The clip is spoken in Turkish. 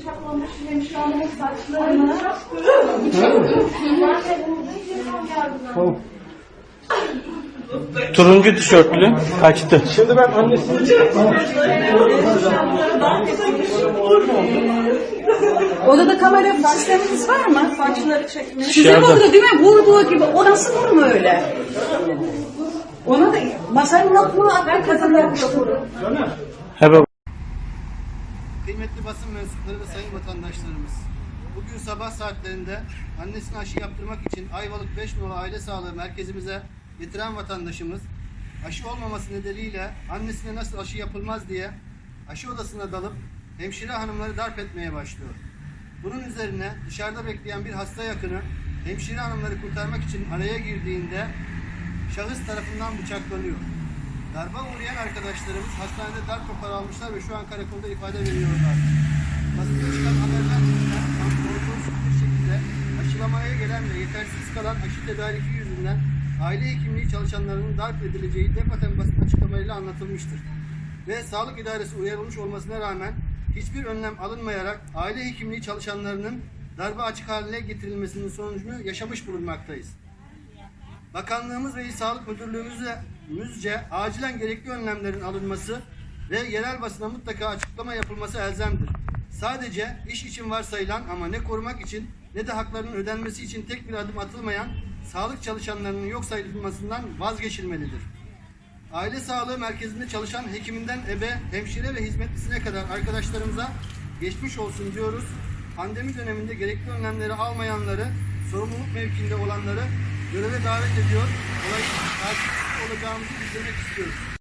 bıçaklamış saçlarını. Turuncu tişörtlü kaçtı. Şimdi ben annesini... Odada kamera sisteminiz var mı? Saçları çekmek. Size vurdu değil mi? Vurduğu gibi. O nasıl vurma öyle? Ona da masanın attı kadın yapıştı. Hebe Kıymetli basın mensupları ve sayın vatandaşlarımız. Bugün sabah saatlerinde annesine aşı yaptırmak için Ayvalık 5 numara aile sağlığı merkezimize getiren vatandaşımız aşı olmaması nedeniyle annesine nasıl aşı yapılmaz diye aşı odasına dalıp hemşire hanımları darp etmeye başlıyor. Bunun üzerine dışarıda bekleyen bir hasta yakını hemşire hanımları kurtarmak için araya girdiğinde şahıs tarafından bıçaklanıyor. Darba uğrayan arkadaşlarımız hastanede darp raporu almışlar ve şu an karakolda ifade veriyorlar. Basında çıkan haberler kontrolsüz bir şekilde aşılamaya gelen ve yetersiz kalan aşı tedariki yüzünden aile hekimliği çalışanlarının darp edileceği defaten basın açıklamalarıyla anlatılmıştır. Ve sağlık idaresi uyarılmış olmasına rağmen hiçbir önlem alınmayarak aile hekimliği çalışanlarının darbe açık haline getirilmesinin sonucunu yaşamış bulunmaktayız. Bakanlığımız ve İl Sağlık Müdürlüğümüzce müzce acilen gerekli önlemlerin alınması ve yerel basına mutlaka açıklama yapılması elzemdir. Sadece iş için varsayılan ama ne korumak için ne de haklarının ödenmesi için tek bir adım atılmayan sağlık çalışanlarının yok sayılmasından vazgeçilmelidir. Aile sağlığı merkezinde çalışan hekiminden ebe, hemşire ve hizmetlisine kadar arkadaşlarımıza geçmiş olsun diyoruz. Pandemi döneminde gerekli önlemleri almayanları, sorumluluk mevkiinde olanları göreve davet ediyor. Olay takipçisi olacağımızı bildirmek istiyoruz.